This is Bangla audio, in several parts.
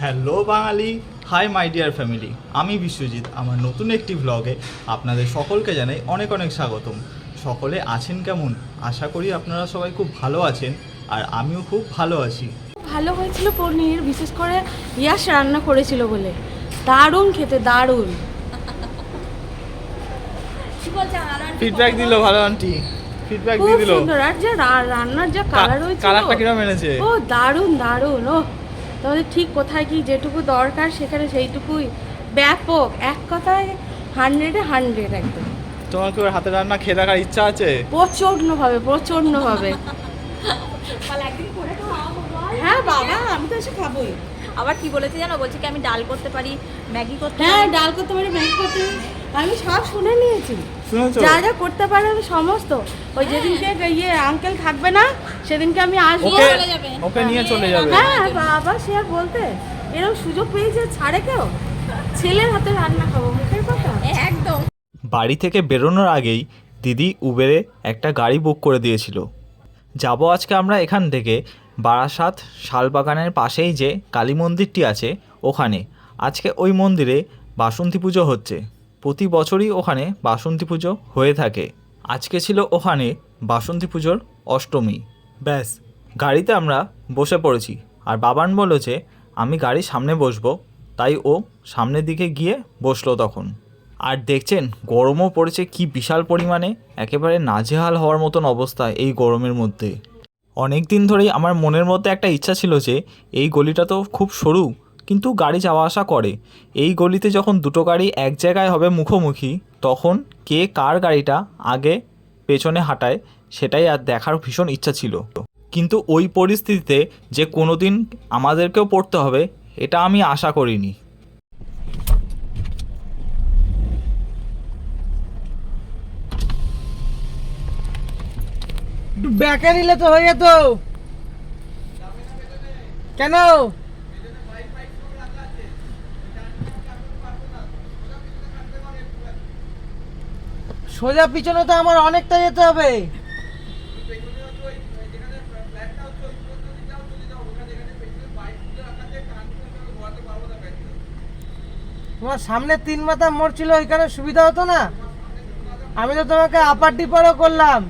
Hello Bangali. Hi my dear family আমি বিশ্বজিৎ আমার নতুন একটি ব্লগে আপনাদের সকলকে জানাই অনেক অনেক স্বাগতম। সকলে আছেন কেমন? আশা করি আপনারা সবাই খুব ভালো আছেন আর আমিও খুব ভালো আছি। ভালো হয়েছিল পনির বিশেষ করে ইয়াস রান্না করেছিল বলে। দারুণ খেতে দারুণ। ফিডব্যাক দিল ভালো আন্টি। ফিডব্যাক দিয়ে দিল। সুন্দর আর যা রান্নার যা কালার হয়েছিল কালারটা কিরম এনেছে? ও দারুণ দারুণ ও। তাহলে ঠিক কোথায় কি যেটুকু দরকার সেখানে সেইটুকুই ব্যাপক। এক কথায় হান্ড্রেডে হান্ড্রেড একদম। তোমার কি ওর হাতে রান্না খেয়ে দেখার ইচ্ছা আছে? প্রচণ্ড ভাবে প্রচণ্ড ভাবে হ্যাঁ বাবা আমি তো এসে খাবোই। আবার কি বলেছে জানো? বলছে কি আমি ডাল করতে পারি ম্যাগি করতে হ্যাঁ ডাল করতে পারি ম্যাগি করতে পারি। আমি সব শুনে নিয়েছি। শুনেছো? যা যা করতে পারে আমি সমস্ত। ওই যেদিনকে ইয়ে আঙ্কেল থাকবে না সেদিনকে আমি আসব। ওকে চলে যাবে। ওকে নিয়ে চলে যাবে। হ্যাঁ বাবা সে আর বলতে এরকম সুযোগ পেয়েছে ছাড়ে কেউ? ছেলের হাতে রান্না খাব মুখের কথা? একদম। বাড়ি থেকে বেরোনোর আগেই দিদি উবেরে একটা গাড়ি বুক করে দিয়েছিল। যাব আজকে আমরা এখান থেকে বারাসাত শালবাগানের পাশেই যে কালী মন্দিরটি আছে ওখানে। আজকে ওই মন্দিরে বাসন্তী পুজো হচ্ছে। প্রতি বছরই ওখানে বাসন্তী পুজো হয়ে থাকে। আজকে ছিল ওখানে বাসন্তী পুজোর অষ্টমী। ব্যাস, গাড়িতে আমরা বসে পড়েছি। আর বাবান বলল যে, আমি গাড়ির সামনে বসবো। তাই ও সামনের দিকে গিয়ে বসল তখন। আর দেখছেন, গরমও পড়েছে, কি বিশাল পরিমাণে, একেবারে নাজেহাল হওয়ার মতন অবস্থা এই গরমের মধ্যে। অনেক দিন ধরেই আমার মনের মধ্যে একটা ইচ্ছা ছিল যে, এই গলিটা তো খুব সরু কিন্তু গাড়ি যাওয়া আসা করে। এই গলিতে যখন দুটো গাড়ি এক জায়গায় হবে মুখোমুখি, তখন কে কার গাড়িটা আগে পেছনে হাঁটায়, সেটাই আর দেখার ভীষণ ইচ্ছা ছিল। কিন্তু ওই পরিস্থিতিতে যে কোনো দিন আমাদেরকেও পড়তে হবে, এটা আমি আশা করিনি। ব্যাকে নিলে তো হয়ে যেত। কেন? সোজা পিছনে তো আমার অনেকটা যেতে হবে। তোমার সামনে তিন মাথা মোড় ছিল, ওইখানে সুবিধা হতো না? আমি তো তোমাকে আপার ডিপারও করলাম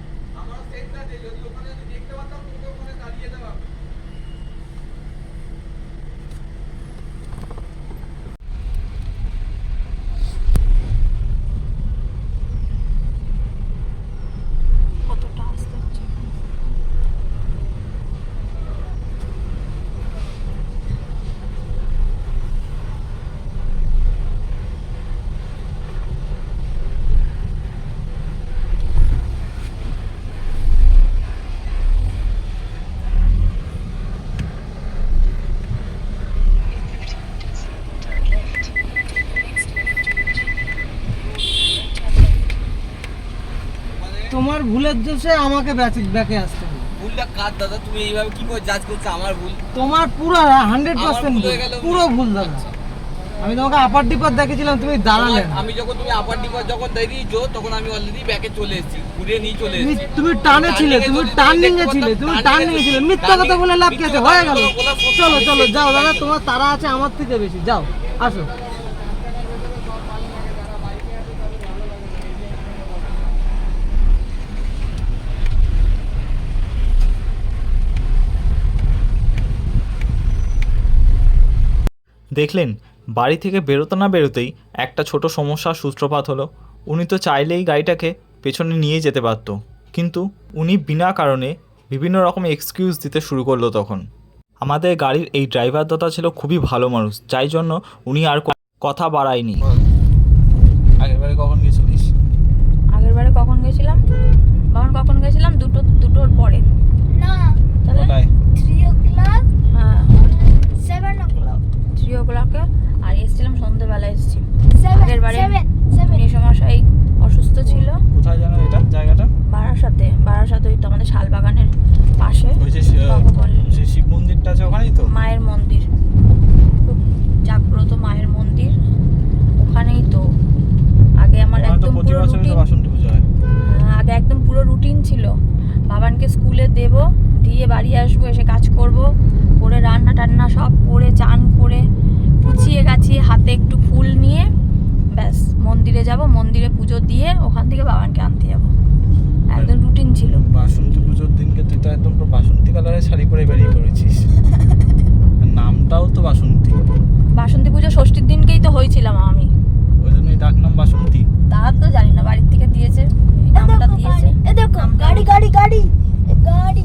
কতটা আসতে হচ্ছে তোমার ভুলের দোষে আমাকে ব্যাচে ব্যাকে আসতে হবে। ভুলটা কার দাদা? তুমি এইভাবে কি করে জাজ করছ? আমার ভুল। তোমার পুরো হান্ড্রেড পার্সেন্ট। পুরো ভুল দাদা। আমি তোমাকে আপার ডিপার দেখেছিলাম তুমি দাঁড়ালে আমি যখন তুমি আপার ডিপার যখন দেখিয়েছো তখন আমি অলরেডি ব্যাকে চলে এসেছি ঘুরে নিয়ে চলে এসেছি। তুমি টানে ছিলে তুমি টার্নিং এ ছিলে তুমি টার্নিং এ ছিলে মিথ্যা কথা বলে লাভ কি আছে? হয়ে গেল। চলো চলো যাও দাদা তোমার তারা আছে আমার থেকে বেশি যাও আসো। দেখলেন বাড়ি থেকে বেরোতে না বেরোতেই একটা ছোট সমস্যার সূত্রপাত হলো। উনি তো চাইলেই গাড়িটাকে পেছনে নিয়ে যেতে পারতো। কিন্তু উনি বিনা কারণে বিভিন্ন রকম এক্সকিউজ দিতে শুরু করল তখন। আমাদের গাড়ির এই ড্রাইভার দাদা ছিল খুবই ভালো মানুষ যাই জন্য উনি আর কথা বাড়ায়নি। আগেরবারে কখন গেছিলিস? আগের বারে কখন গেছিলাম? কখন কখন গেছিলাম? দুটো দুটোর পরে। না। তাহলে কোথায় থ্রি ও ক্লক হ্যাঁ সেভেন ও ক্লক ক্লকে আর এসেছিলাম সন্ধ্যেবেলা এসেছি। আগের বারে মেসমশাই অসুস্থ ছিল। কোথায় জানো এটা জায়গাটা? বারাসাতে বারাসাতে ওই তো আমাদের শালবাগানের পাশে। ওই যে শিব মন্দিরটা আছে ওখানেই তো? মায়ের মন্দির। খুব জাগ্রত মায়ের মন্দির। ওখানেই তো। আগে আমার একদম পুরো রুটিন হয়। আগে একদম পুরো রুটিন ছিল। বাবানকে স্কুলে দেব দিয়ে বাড়ি আসব এসে কাজ করব করে রান্না টান্না সব করে চান করে গুছিয়ে গাছিয়ে হাতে একটু ফুল নিয়ে। ব্যাস মন্দিরে যাব মন্দিরে পুজো দিয়ে ওখান থেকে বাবানকে আনতে যাব। একদম রুটিন ছিল। বাসন্তী পুজোর দিনকে তুই তো একদম বাসন্তী কালারের শাড়ি পরে বেরিয়ে পড়েছিস। নামটাও তো বাসন্তী। বাসন্তী পুজো ষষ্ঠীর দিনকেই তো হয়েছিলাম আমি। ওই জন্যই ডাক নাম বাসন্তী। তা তো জানি না বাড়ির থেকে দিয়েছে। নামটা দিয়েছে। এ দেখো গাড়ি গাড়ি গাড়ি গাড়ি।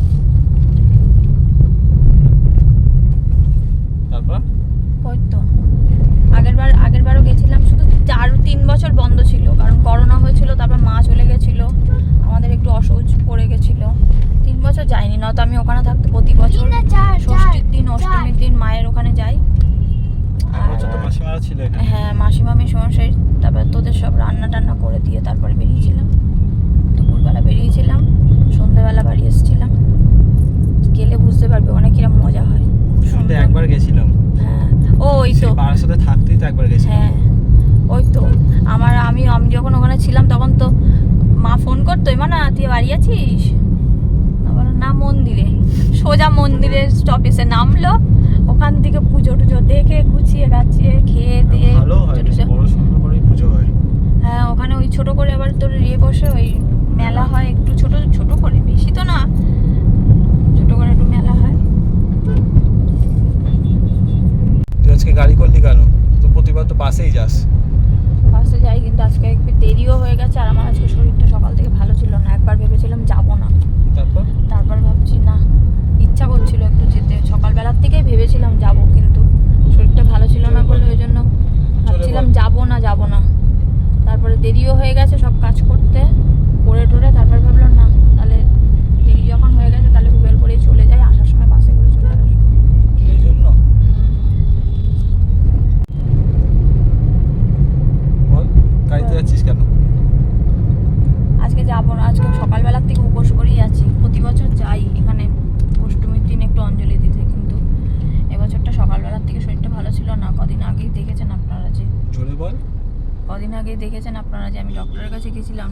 তারপর? আগের বার আগের বারও গেছিলাম শুধু চার তিন বছর বন্ধ ছিল কারণ করোনা হয়েছিল তারপর মা চলে গেছিল আমাদের একটু অসহজ পড়ে গেছিল। তিন বছর যাইনি নয়তো আমি ওখানে থাকতে প্রতি বছর ষষ্ঠীর দিন অষ্টমীর দিন মায়ের ওখানে যাই। হ্যাঁ মাসিমা মেসমশাই তারপর তোদের সব রান্না টান্না করে দিয়ে তারপরে বেরিয়েছিলাম। দুপুরবেলা বেরিয়েছিলাম সন্ধ্যেবেলা বাড়ি এসেছিলাম। গেলে বুঝতে পারবে অনেক কিরম মজা হয়। একবার গেছিলাম। হ্যাঁ ও ওই তো। সাথে থাকতেই তো একবার গেছিলাম। হ্যাঁ ওই তো। আমার আমি আমি যখন ওখানে ছিলাম তখন তো মা ফোন করতো মানে তুই বাড়ি আছিস? না না মন্দিরে। সোজা মন্দিরের স্টপেজে নামলো। ওখান থেকে পুজো টুজো দেখে গুছিয়ে গাছিয়ে খেয়ে দিয়ে হয় হ্যাঁ। ওখানে ওই ছোট করে আবার তোর ইয়ে বসে ওই মেলা। হয় একটু ছোট ছোট করে বেশি তো না। ছোট করে একটু মেলা হয়। তুই আজকে গাড়ি করলি কেন তো প্রতিবার তো পাশেই যাস বাসে যাই কিন্তু আজকে একটু দেরিও হয়ে গেছে আর আমার আজকে শরীরটা সকাল থেকে ভালো ছিল না একবার ভেবেছিলাম যাব না তারপর তারপর ভাবছি না ইচ্ছা করছিল একটু যেতে সকালবেলার থেকেই ভেবেছিলাম যাব কিন্তু শরীরটা ভালো ছিল না বলে ওই জন্য ভাবছিলাম বল। যাব না যাব না তারপরে দেরিও হয়ে গেছে সব কাজ করতে করে টোরে তারপর ভাবলাম না তাহলে দেরি যখন হয়ে গেছে তাহলে উবের করেই চলে যাই আসার সময় বাসে করে চলে আসব এই জন্য বল গাড়িতে যাচ্ছিস কেন আজকে যাব না আজকে সকালবেলার থেকে উপোস করেই আছি প্রতি বছর যাই এখানে অষ্টমীর দিন একটু অঞ্জলি দিতে কিন্তু এবছরটা সকালবেলার থেকে শরীরটা ভালো ছিল না কদিন আগেই দেখেছেন আপনারা যে জোরে বল কদিন আগেই দেখেছেন আপনারা যে আমি ডক্টরের কাছে গেছিলাম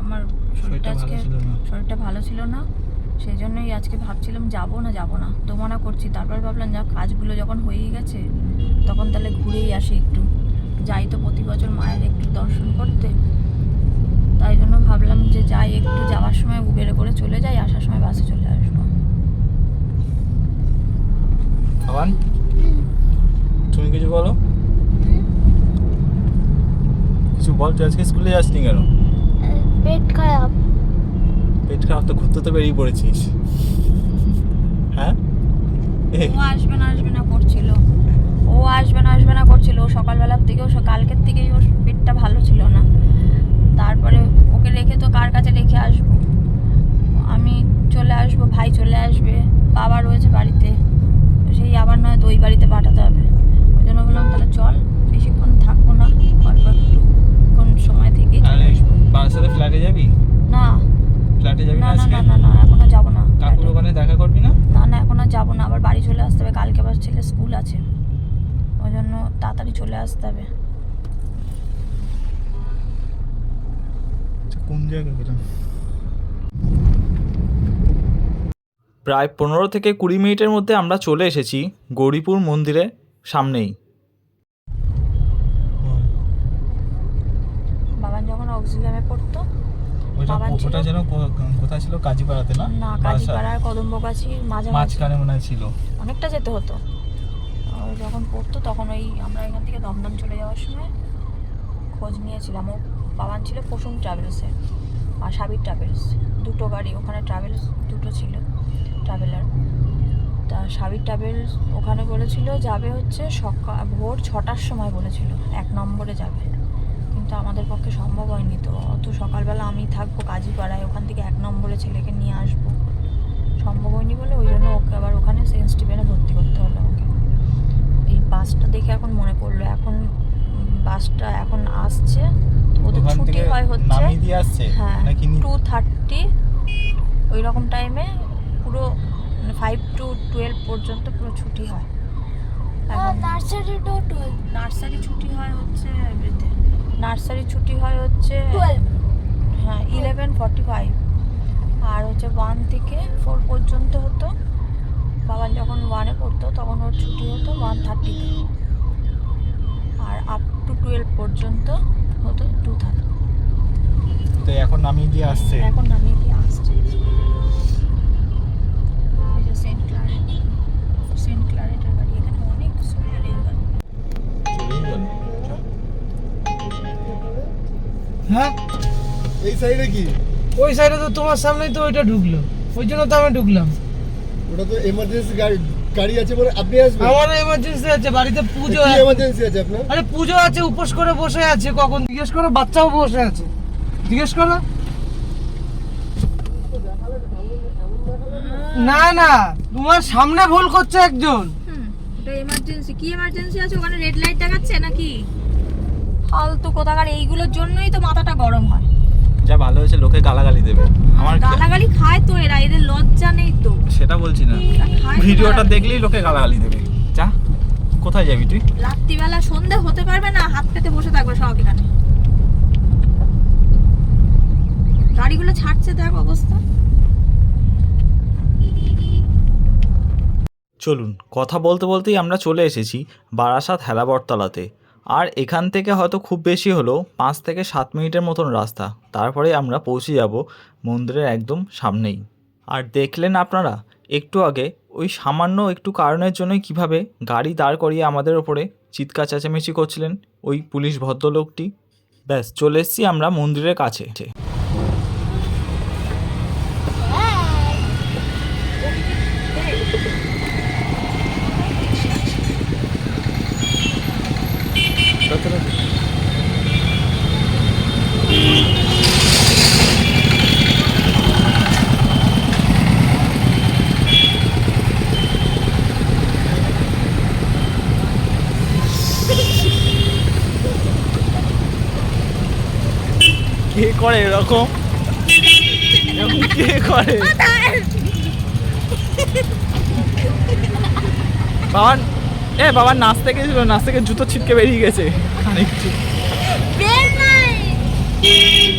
আমার শরীরটা আজকে। শরীরটা ভালো ছিল না সেই জন্যই আজকে ভাবছিলাম যাব না যাব না। তো মনে করছি তারপর ভাবলাম যা কাজগুলো যখন হয়েই গেছে তখন তাহলে ঘুরেই আসি একটু। যাই তো প্রতি বছর মায়ের একটু দর্শন করতে। তাই জন্য ভাবলাম যে যাই একটু যাওয়ার সময় উবেরে করে চলে যাই আসার সময় বাসে চলে আসব। তুমি কিছু বলো? কিছু বল তুই আজকে স্কুলে যাসনি কেন? পেট খারাপ। পেট খারাপ তো ঘুরতে তো বেরিয়ে পড়েছিস। হ্যাঁ? ও আসবে না আসবে না করছিল। ও আসবে না আসবে না করছিল। ও সকালবেলার থেকেও স- কালকের থেকেই ওর পেটটা ভালো ছিল না। তারপরে ওকে রেখে তো কার কাছে রেখে আসব? আমি চলে আসব ভাই চলে আসবে বাবা রয়েছে বাড়িতে। সেই আবার নয় তো ওই বাড়িতে পাঠাতে হবে। ওই জন্য বললাম তাহলে চল বেশিক্ষণ থাকব না অল্প একটু। সময় থেকেই চলে আসব। ফ্ল্যাটে যাবি? না। ফ্ল্যাটে যাবি না না না না না না এখনও যাব না। কাকুর ওখানে দেখা করবি না? না না এখন আর যাব না। আবার বাড়ি চলে আসতে হবে। কালকে আবার ছেলে স্কুল আছে। ওই জন্য তাড়াতাড়ি চলে আসতে হবে। আচ্ছা, কোন জায়গা গেলাম? প্রায় পনেরো থেকে কুড়ি মিনিটের মধ্যে আমরা চলে এসেছি গৌরীপুর মন্দিরের সামনেই। অক্সিজেনে পড়তো ওইটা ওটা যেন কোথায় ছিল? কাজীপাড়াতে না? না কাজীপাড়ার কদম্বগাছির মাঝে মাঝখানে মনে ছিল। অনেকটা যেতে হতো। যখন পড়তো তখন ওই আমরা এখান থেকে দমদম চলে যাওয়ার সময় খোঁজ নিয়েছিলাম। ও বাবান ছিল কুসুম ট্রাভেলসে আর সাবির ট্রাভেলস। দুটো গাড়ি ওখানে ট্রাভেলস দুটো ছিল ট্রাভেলার। তা সাবির ট্রাভেলস ওখানে বলেছিল যাবে হচ্ছে সকাল ভোর ছটার সময় বলেছিল এক নম্বরে যাবে। কিন্তু আমাদের পক্ষে সম্ভব হয়নি। তো অত সকালবেলা আমি থাকব কাজীপাড়ায় ওখান থেকে এক নম্বরে ছেলেকে নিয়ে আসব। সম্ভব হয়নি বলে ওই জন্য ওকে আবার ওখানে সেন্ট স্টিভেনে ভর্তি করতে হলো ওকে এই বাসটা দেখে এখন মনে পড়ল এখন বাসটা এখন আসছে। ওদের ছুটি হয় হচ্ছে হ্যাঁ টু থার্টি ওই রকম টাইমে পুরো ফাইভ টু টুয়েলভ পর্যন্ত পুরো ছুটি হয়। এখন নার্সারি টু টুয়েলভ নার্সারি ছুটি হয় হচ্ছে এভরিতে নার্সারি ছুটি হয় হচ্ছে হ্যাঁ ইলেভেন ফর্টি ফাইভ আর হচ্ছে ওয়ান থেকে ফোর পর্যন্ত হতো। বাবা যখন ওয়ানে পড়তো তখন ওর ছুটি হতো ওয়ান থার্টিতে আর আপ টু টুয়েলভ পর্যন্ত হতো টু থার্টি তো এখন নামিয়ে দিয়ে আসছে? এখন নামিয়ে দিয়ে আসছে। সেন্ট ক্লারেট সেন্ট ক্লারেটের গাড়ি এখানে অনেক স্কুলের এই হ্যাঁ? এই সাইডে কি? ওই সাইডে তো তোমার সামনেই তো ওইটা ঢুকলো। ওই জন্য তো আমি ঢুকলাম। ওটা তো এমার্জেন্সি গাড়ি গাড়ি আছে বলে আপনি আসবেন। আমার এমার্জেন্সি আছে বাড়িতে পুজো আছে। এমার্জেন্সি আছে আপনার? আরে পুজো আছে উপোস করে বসে আছে কখন? জিজ্ঞেস করো বাচ্চাও বসে আছে। জিজ্ঞেস করো। না না তোমার সামনে ভুল করছে একজন। ওটা এমার্জেন্সি কি এমার্জেন্সি আছে? ওখানে রেড লাইট দেখাচ্ছে নাকি? ফালতু কোথাকার এইগুলোর জন্যই তো মাথাটা গরম হয়। যা ভালো হয়েছে লোকে গালাগালি দেবে। আমার গালাগালি খায় তো এরা এদের লজ্জা নেই তো। সেটা বলছি না। ভিডিওটা দেখলেই লোকে গালাগালি দেবে। যা কোথায় যাবি তুই? রাত্রিবেলা সন্ধে হতে পারবে না হাত পেতে বসে থাকবে সব এখানে। গাড়িগুলো ছাড়ছে দেখ অবস্থা। চলুন কথা বলতে বলতেই আমরা চলে এসেছি বারাসাত হেলাবরতলাতে আর এখান থেকে হয়তো খুব বেশি হলো পাঁচ থেকে সাত মিনিটের মতন রাস্তা। তারপরে আমরা পৌঁছে যাব মন্দিরের একদম সামনেই। আর দেখলেন আপনারা, একটু আগে ওই সামান্য একটু কারণের জন্য কীভাবে গাড়ি দাঁড় করিয়ে আমাদের ওপরে চিৎকার চেঁচামেচি করছিলেন ওই পুলিশ ভদ্রলোকটি। ব্যাস, চলে এসেছি আমরা মন্দিরের কাছে কে করে এরকম? কে করে? বাবার এ বাবার নাচ থেকে নাচ থেকে জুতো ছিটকে বেরিয়ে গেছে। খানিকটু আগের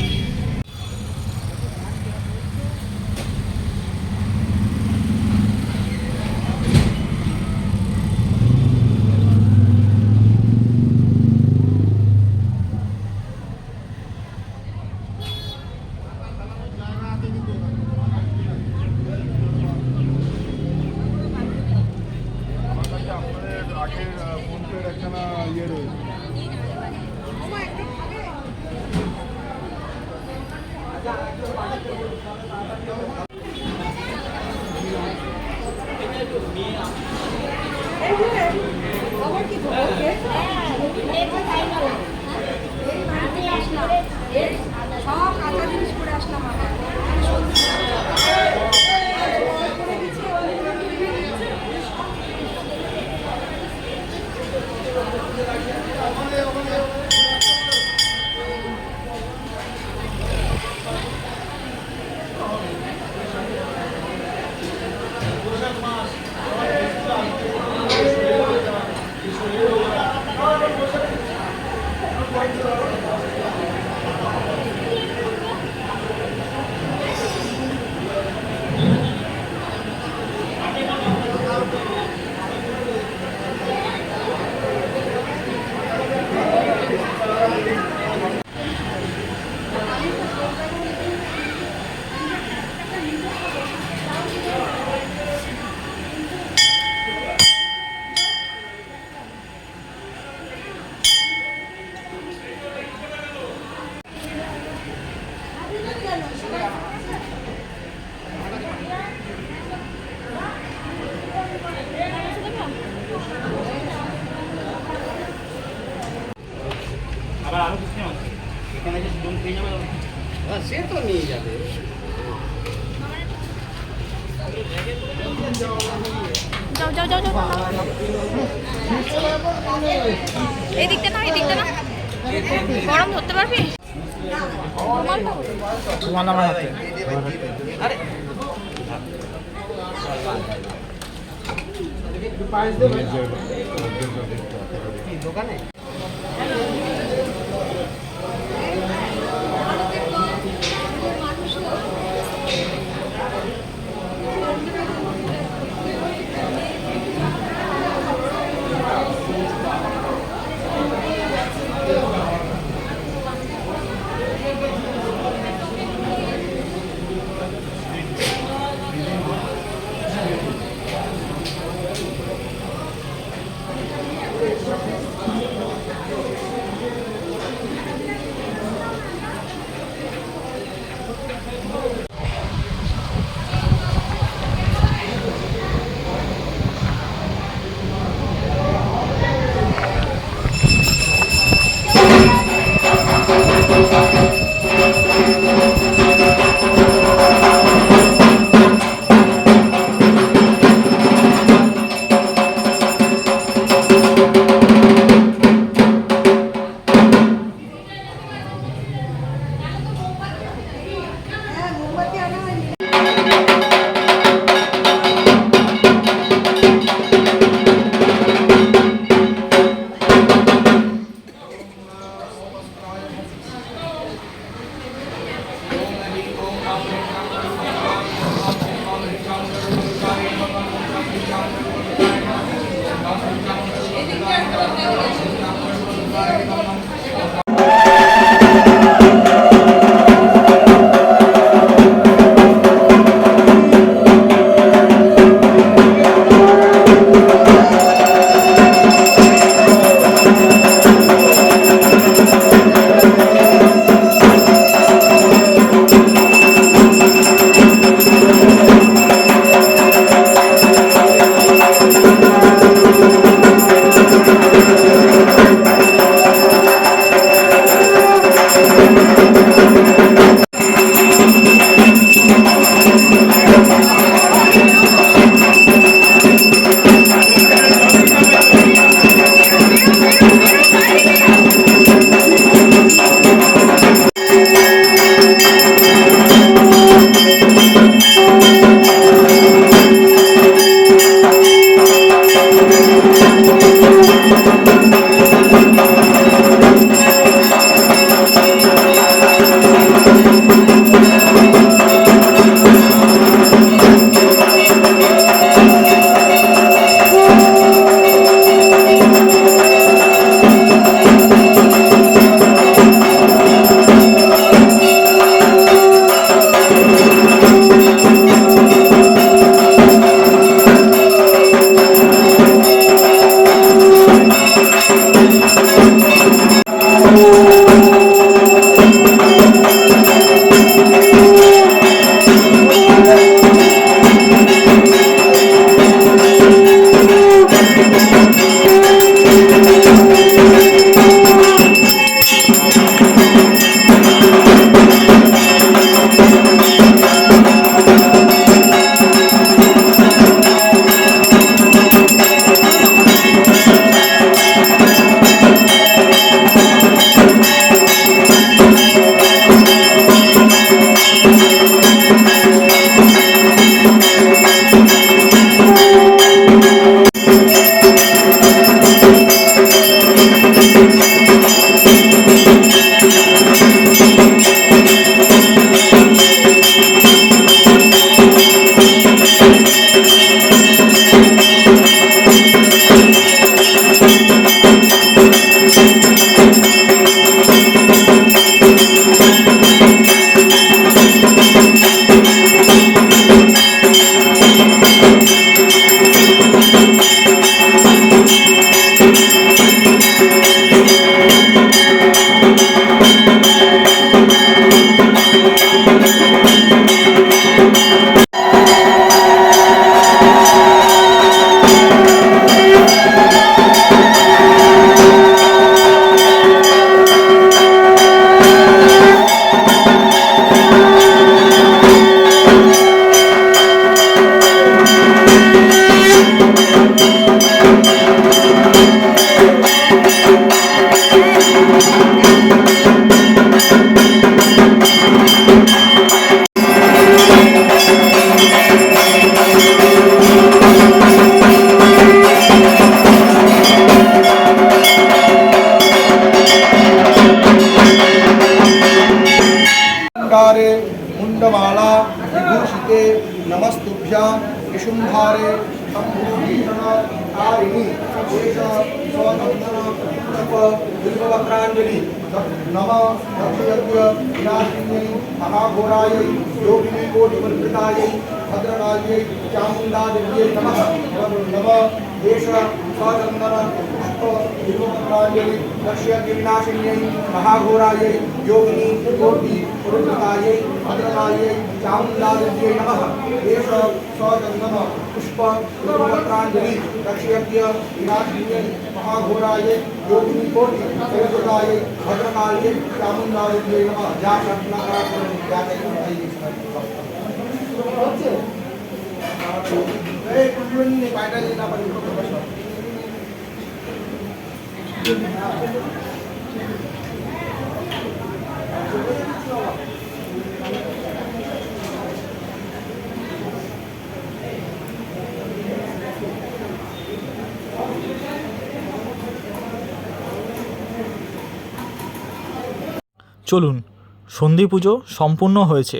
দোকানে त्रिपितायै चामुंडा चामुण्डादिव्यै नमः नव एष स्वचन्दनपुष्पनिरूपत्राञ्जलि दक्ष्य गिरिनाशिन्यै महाघोरायै, योगिनी कोटि पुरुषतायै चामुंडा चामुण्डादिव्यै नमः। एष स्वचन्दन पुष्पनिरूपत्राञ्जलि दक्ष्य गिरिनाशिन्यै महाघोरायै, योगिनी कोटि पुरुषतायै चामुंडा चामुण्डादिव्यै नमः। या प्रार्थना करा চলুন সন্ধি পুজো সম্পূর্ণ হয়েছে।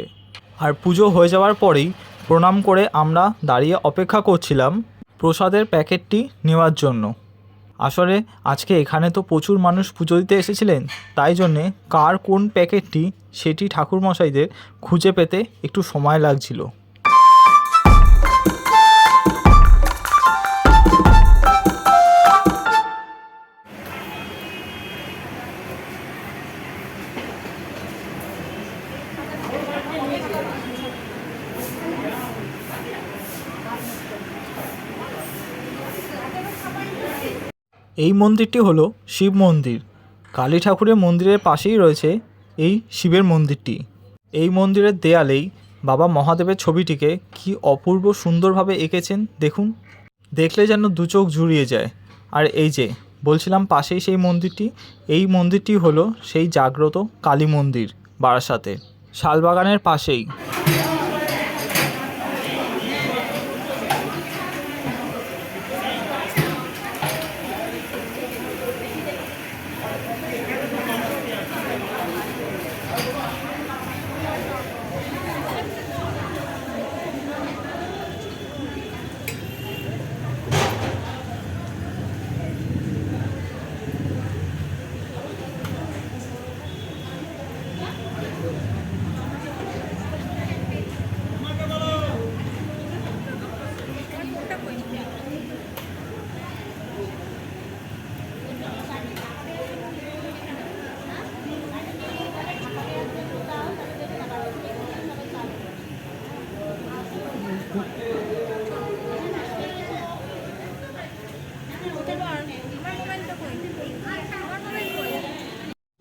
আর পুজো হয়ে যাওয়ার পরেই প্রণাম করে আমরা দাঁড়িয়ে অপেক্ষা করছিলাম প্রসাদের প্যাকেটটি নেওয়ার জন্য। আসলে আজকে এখানে তো প্রচুর মানুষ পুজো দিতে এসেছিলেন, তাই জন্যে কার কোন প্যাকেটটি সেটি ঠাকুরমশাইদের খুঁজে পেতে একটু সময় লাগছিল। এই মন্দিরটি হলো শিব মন্দির। কালী ঠাকুরের মন্দিরের পাশেই রয়েছে এই শিবের মন্দিরটি। এই মন্দিরের দেয়ালেই বাবা মহাদেবের ছবিটিকে কি অপূর্ব সুন্দরভাবে এঁকেছেন দেখুন। দেখলে যেন দু চোখ জুড়িয়ে যায়। আর এই যে, বলছিলাম পাশেই সেই মন্দিরটি, এই মন্দিরটি হলো সেই জাগ্রত কালী মন্দির বারাসাতে। শালবাগানের পাশেই।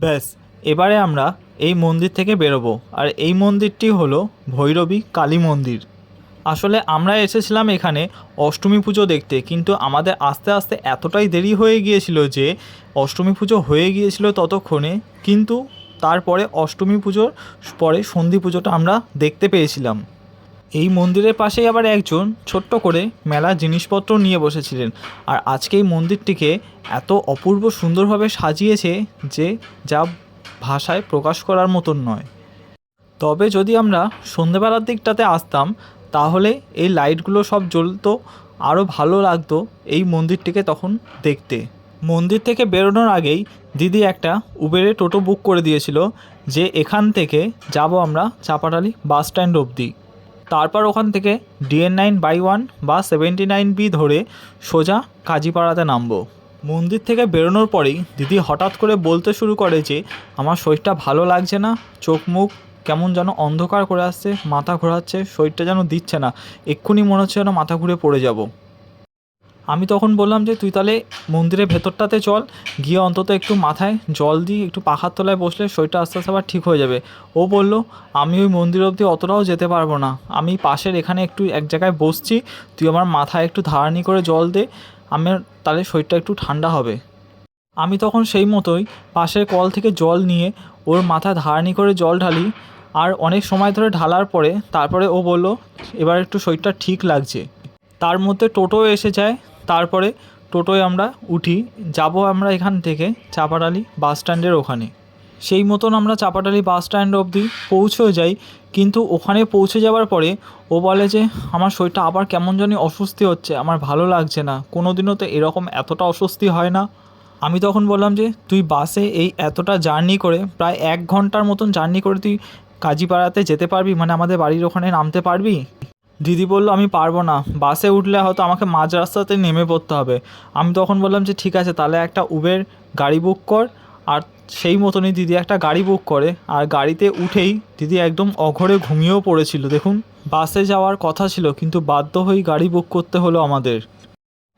ব্যাস, এবারে আমরা এই মন্দির থেকে বেরোবো। আর এই মন্দিরটি হলো ভৈরবী কালী মন্দির। আসলে আমরা এসেছিলাম এখানে অষ্টমী পুজো দেখতে, কিন্তু আমাদের আস্তে আস্তে এতটাই দেরি হয়ে গিয়েছিল যে অষ্টমী পুজো হয়ে গিয়েছিল ততক্ষণে, কিন্তু তারপরে অষ্টমী পুজোর পরে সন্ধি পুজোটা আমরা দেখতে পেয়েছিলাম। এই মন্দিরের পাশেই আবার একজন ছোট্ট করে মেলা জিনিসপত্র নিয়ে বসেছিলেন। আর আজকে এই মন্দিরটিকে এত অপূর্ব সুন্দরভাবে সাজিয়েছে যে যা ভাষায় প্রকাশ করার মতন নয়। তবে যদি আমরা সন্ধেবেলার দিকটাতে আসতাম, তাহলে এই লাইটগুলো সব জ্বলতো, আরও ভালো লাগতো এই মন্দিরটিকে তখন দেখতে। মন্দির থেকে বেরোনোর আগেই দিদি একটা উবেরে টোটো বুক করে দিয়েছিল যে এখান থেকে যাব আমরা চাপাটালি বাস স্ট্যান্ড অবধি। তারপর ওখান থেকে ডিএন নাইন বাই ওয়ান বা সেভেন্টি নাইন বি ধরে সোজা কাজীপাড়াতে নামবো। মন্দির থেকে বেরোনোর পরেই দিদি হঠাৎ করে বলতে শুরু করে যে, আমার শরীরটা ভালো লাগছে না, চোখ মুখ কেমন যেন অন্ধকার করে আসছে, মাথা ঘোরাচ্ছে, শরীরটা যেন দিচ্ছে না, এক্ষুনি মনে হচ্ছে যেন মাথা ঘুরে পড়ে যাব। আমি তখন বললাম যে, তুই তাহলে মন্দিরের ভেতরটাতে চল, গিয়ে অন্তত একটু মাথায় জল দিই একটু পাখার তলায় বসলে শরীরটা আস্তে আস্তে আবার ঠিক হয়ে যাবে। ও বলল, আমি ওই মন্দির অবধি অতটাও যেতে পারব না। আমি পাশের এখানে একটু এক জায়গায় বসছি, তুই আমার মাথায় একটু ধারানি করে জল দে, আমার তাহলে শরীরটা একটু ঠান্ডা হবে। আমি তখন সেই মতোই পাশের কল থেকে জল নিয়ে ওর মাথা ধারানি করে জল ঢালি, আর অনেক সময় ধরে ঢালার পরে তারপরে ও বলল, এবার একটু শরীরটা ঠিক লাগছে। তার মধ্যে টোটো এসে যায় তারপরে টোটোয় আমরা উঠি, যাব আমরা এখান থেকে চাপাডালি বাস স্ট্যান্ডের ওখানে। সেই মতন আমরা চাপাটালি বাস স্ট্যান্ড অবধি পৌঁছেও যাই, কিন্তু ওখানে পৌঁছে যাওয়ার পরে ও বলে যে, আমার শরীরটা আবার কেমন জানি অস্বস্তি হচ্ছে, আমার ভালো লাগছে না কোনো দিনও তো এরকম এতটা অস্বস্তি হয় না। আমি তখন বললাম যে, তুই বাসে এই এতটা জার্নি করে, প্রায় এক ঘণ্টার মতন জার্নি করে তুই কাজীপাড়াতে যেতে পারবি? মানে আমাদের বাড়ির ওখানে নামতে পারবি? দিদি বলল, আমি পারব না। বাসে উঠলে হয়তো আমাকে মাঝ রাস্তাতে নেমে পড়তে হবে। আমি তখন বললাম যে, ঠিক আছে, তাহলে একটা উবের গাড়ি বুক কর। আর সেই মতনই দিদি একটা গাড়ি বুক করে। আর গাড়িতে উঠেই দিদি একদম অঘরে ঘুমিয়েও পড়েছিল। দেখুন, বাসে যাওয়ার কথা ছিল, কিন্তু বাধ্য হয়ে গাড়ি বুক করতে হলো আমাদের।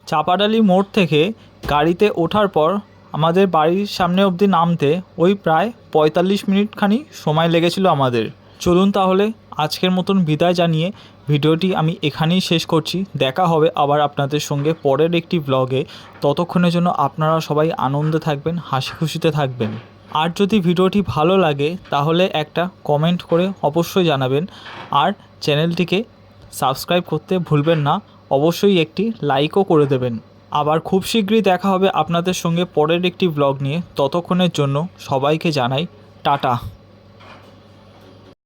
চাপাডালি মোড় থেকে গাড়িতে ওঠার পর আমাদের বাড়ির সামনে অবধি নামতে ওই প্রায় পঁয়তাল্লিশ মিনিটখানি সময় লেগেছিল আমাদের। চলুন তাহলে আজকের মতন বিদায় জানিয়ে ভিডিওটি আমি এখানেই শেষ করছি। দেখা হবে আবার আপনাদের সঙ্গে পরের একটি ব্লগে ততক্ষণের জন্য আপনারা সবাই আনন্দে থাকবেন হাসি খুশিতে থাকবেন। আর যদি ভিডিওটি ভালো লাগে, তাহলে একটা কমেন্ট করে অবশ্যই জানাবেন। আর চ্যানেলটিকে সাবস্ক্রাইব করতে ভুলবেন না, অবশ্যই একটি লাইকও করে দেবেন। আবার খুব শীঘ্রই দেখা হবে আপনাদের সঙ্গে পরের একটি ব্লগ নিয়ে। ততক্ষণের জন্য সবাইকে জানাই টাটা।